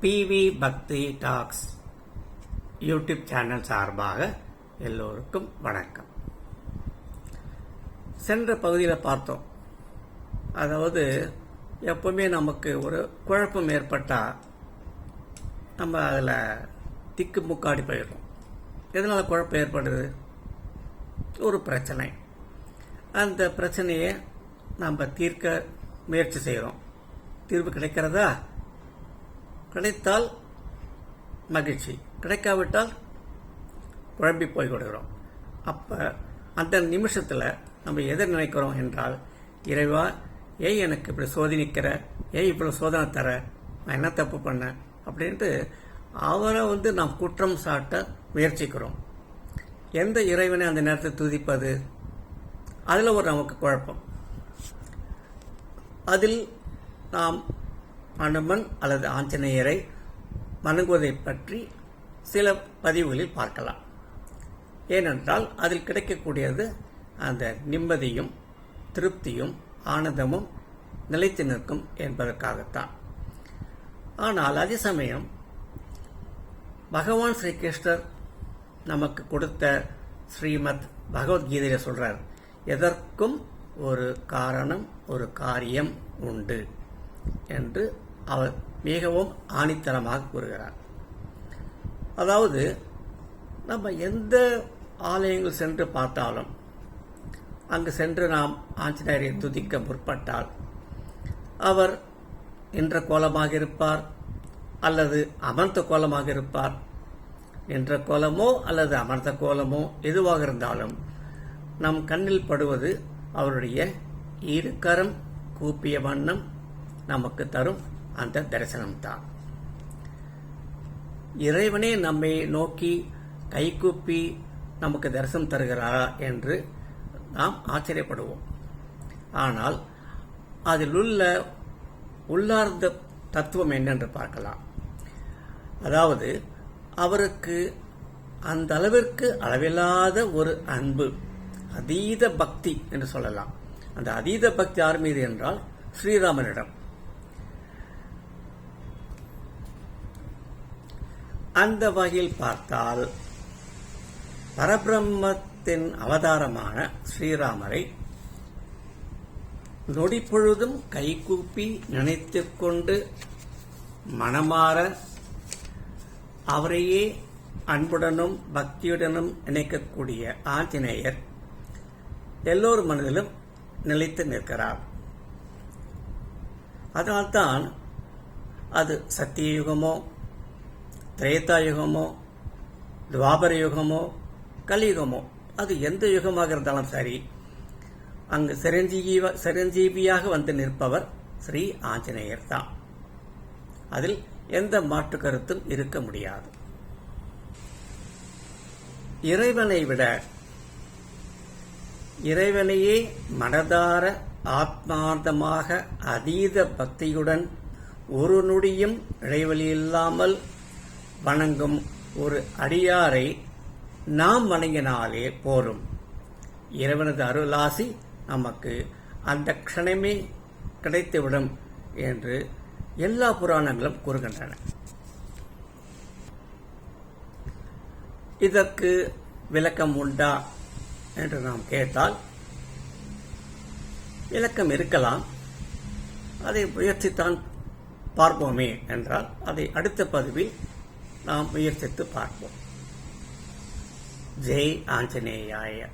PV பக்தி tax YouTube channel சார்பாக எல்லோருக்கும் வணக்கம். சென்ற பகுதியில் பார்த்தோம். அதாவது எப்பவுமே நமக்கு ஒரு குழப்பம் ஏற்பட்டால் நம்ம அதில் திக்கு முக்காடி போயிடும் எதனால் குழப்பம் ஏற்படுது? ஒரு பிரச்சனை. அந்த பிரச்சனையை நம்ம தீர்க்க முயற்சி செய்கிறோம் தீர்வு கிடைக்கிறதா? கிடைத்தால் மகிழ்ச்சி. கிடைக்காவிட்டால் குழம்பி போய்விடுகிறோம். அப்போ அந்த நிமிஷத்தில் நம்ம எதை நினைக்கிறோம் என்றால் இறைவா ஏய் எனக்கு இப்படி சோதனிக்கிற ஏய் இப்படி சோதனை தர நான் என்ன தப்பு பண்ணேன்? அப்படின்ட்டு அவரை வந்து நாம் குற்றம் சாட்ட முயற்சிக்கிறோம். எந்த இறைவனை அந்த நேரத்தை துதிப்பது? அதில் ஒரு நமக்கு குழப்பம். அதில் நாம் அனுமன் அல்லது ஆஞ்சநேயரை வணங்குவதை பற்றி சில பதிவுகளில் பார்க்கலாம். ஏனென்றால் அதில் கிடைக்கக்கூடியது அந்த நிம்மதியும் திருப்தியும் ஆனந்தமும் நிலைத்து நிற்கும் என்பதற்காகத்தான். ஆனால் அதே சமயம் பகவான் ஸ்ரீகிருஷ்ணர் நமக்கு கொடுத்த ஸ்ரீமத் பகவத்கீதையில் சொல்கிறார் எதற்கும் ஒரு காரணம் ஒரு காரியம் உண்டு என்று அவர் மிகவும் ஆணித்தனமாக கூறுகிறார். அதாவது நம்ம எந்த ஆலயங்கள் சென்று பார்த்தாலும் அங்கு சென்று நாம் ஆஞ்சநேயரை துதிக்க முற்பட்டால் அவர் என்ற கோலமாக இருப்பார் அல்லது அமர்ந்த கோலமாக இருப்பார் என்ற கோலமோ அல்லது அமர்ந்த கோலமோ எதுவாக இருந்தாலும் நம் கண்ணில் படுவது அவருடைய இரு கரம் கூப்பிய வண்ணம் நமக்கு தரும் அந்த தரிசனம்தான். இறைவனே நம்மை நோக்கி கைகூப்பி நமக்கு தரிசனம் தருகிறாரா என்று நாம் ஆச்சரியப்படுவோம். ஆனால் அதில் உள்ள உள்ளார்ந்த தத்துவம் என்னென்று பார்க்கலாம். அதாவது அவருக்கு அந்த அளவிற்கு அளவில்லாத ஒரு அன்பு அதீத பக்தி என்று சொல்லலாம். அந்த அதீத பக்தி யார் மீது என்றால் ஸ்ரீராமனிடம். அந்த வகையில் பார்த்தால் பரபிரம்மத்தின் அவதாரமான ஸ்ரீராமரை நொடிப்பொழுதும் கைகூப்பி நினைத்து கொண்டு மனமாற அவரையே அன்புடனும் பக்தியுடனும் நினைக்கக்கூடிய ஆஞ்சநேயர் எல்லோர் மனதிலும் நிலைத்து நிற்கிறார். அதனால்தான் அது சத்தியயுகமோ திரேதா யுகமோ துவாபர யுகமோ கலியுகமோ அது எந்த யுகமாக இருந்தாலும் சரி அங்கு சிரஞ்சீவி சிரஞ்சீவியாக வந்து நிற்பவர் ஸ்ரீ ஆஞ்சநேயர் தான். அதில் எந்த மாற்று கருத்தும் இருக்க முடியாது. இறைவனை விட இறைவனையே மனதார ஆத்மார்த்தமாக அதீத பக்தியுடன் ஒரு நொடியும் இடைவெளி இல்லாமல் வணங்கும் ஒரு அடியாரை நாம் வணங்கினாலே போரும். இறைவனது அருளாசி நமக்கு அந்த க்ஷணமே கிடைத்துவிடும் என்று எல்லா புராணங்களும் கூறுகின்றன. இதற்கு விளக்கம் உண்டா என்று நாம் கேட்டால் விளக்கம் இருக்கலாம். அதை முயற்சித்தான் பார்ப்போமே என்றால் அதை அடுத்த பதிவில் நாம் முயற்சித்து பார்ப்போம். ஜெய் ஆஞ்சநேயாய.